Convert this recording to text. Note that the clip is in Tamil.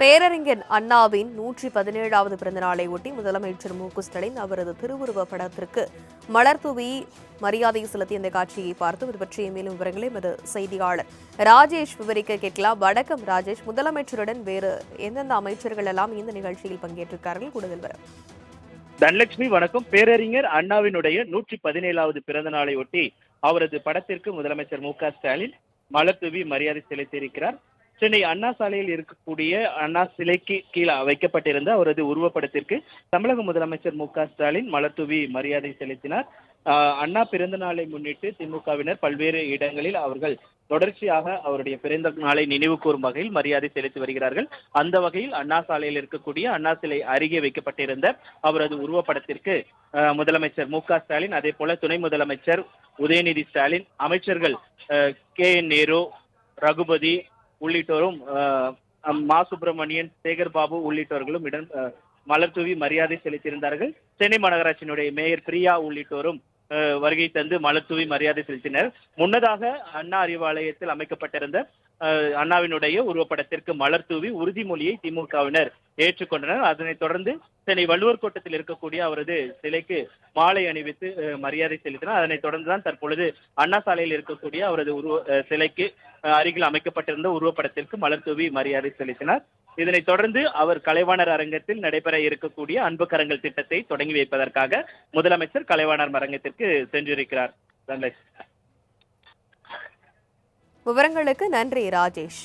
பேரறிஞர் அண்ணாவின் நூற்றி பதினேழாவது பிறந்தநாளை ஒட்டி முதலமைச்சர் மு க ஸ்டாலின் அவரது திருவுருவ படத்திற்கு மலர்தூவி மரியாதை செலுத்திய இந்த காட்சியை பார்த்து இது பற்றிய மேலும் விவரங்களை எமது செய்தியாளர் ராஜேஷ் விவரிக்க கேட்கலாம். வணக்கம் ராஜேஷ். முதலமைச்சருடன் வேறு எந்தெந்த அமைச்சர்கள் எல்லாம் இந்த நிகழ்ச்சியில் பங்கேற்றிருக்கார்கள்? கூடுதல் வர தனலட்சுமி வணக்கம். பேரறிஞர் அண்ணாவினுடைய நூற்றி பதினேழாவது பிறந்த நாளை ஒட்டி அவரது படத்திற்கு முதலமைச்சர் மு க ஸ்டாலின் மலர்தூவி மரியாதை செலுத்தியிருக்கிறார். சென்னை அண்ணா சாலையில் இருக்கக்கூடிய அண்ணா சிலைக்கு கீழே வைக்கப்பட்டிருந்த அவரது உருவப்படத்திற்கு தமிழக முதலமைச்சர் மு ஸ்டாலின் மலர்தூவி மரியாதை செலுத்தினார். அண்ணா பிறந்த நாளை முன்னிட்டு திமுகவினர் பல்வேறு இடங்களில் அவர்கள் தொடர்ச்சியாக அவருடைய பிறந்த நாளை நினைவு கூறும் வகையில் மரியாதை செலுத்தி வருகிறார்கள். அந்த வகையில் அண்ணா சாலையில் இருக்கக்கூடிய அண்ணா சிலை அருகே வைக்கப்பட்டிருந்த அவரது உருவப்படத்திற்கு முதலமைச்சர் மு ஸ்டாலின் அதே போல துணை முதலமைச்சர் உதயநிதி ஸ்டாலின் அமைச்சர்கள் கே. என் நேரு ரகுபதி உள்ளிட்டோரும் மா சுப்பிரமணியன் சேகர் பாபு உள்ளிட்டோர்களும் இடம் மலர்தூவி மலர் தூவி மரியாதை செலுத்தியிருந்தார்கள். சென்னை மாநகராட்சியினுடைய மேயர் பிரியா உள்ளிட்டோரும் வருகை தந்து மலர் தூவி மரியாதை செலுத்தினர். முன்னதாக அண்ணா அறிவாலயத்தில் அமைக்கப்பட்டிருந்த அண்ணாவினுடைய உருவப்படத்திற்கு மலர் தூவி உறுதிமொழியை திமுகவினர் ஏற்றுக்கொண்டனர். அதனைத் தொடர்ந்து சென்னை வள்ளுவர் கோட்டத்தில் இருக்கக்கூடிய அவரது சிலைக்கு மாலை அணிவித்து மரியாதை செலுத்தினார். அதனைத் தொடர்ந்துதான் தற்பொழுது அண்ணா சாலையில் இருக்கக்கூடிய அவரது உருவ சிலைக்கு அருகில் அமைக்கப்பட்டிருந்த உருவப்படத்திற்கு மலர் தூவி மரியாதை செலுத்தினார். இதனைத் தொடர்ந்து அவர் கலைவாணர் அரங்கத்தில் நடைபெற இருக்கக்கூடிய அன்பு கரங்கள் திட்டத்தை தொடங்கி வைப்பதற்காக முதலமைச்சர் கலைவாணர் அரங்கத்திற்கு சென்றிருக்கிறார். விவரங்களுக்கு நன்றி ராஜேஷ்.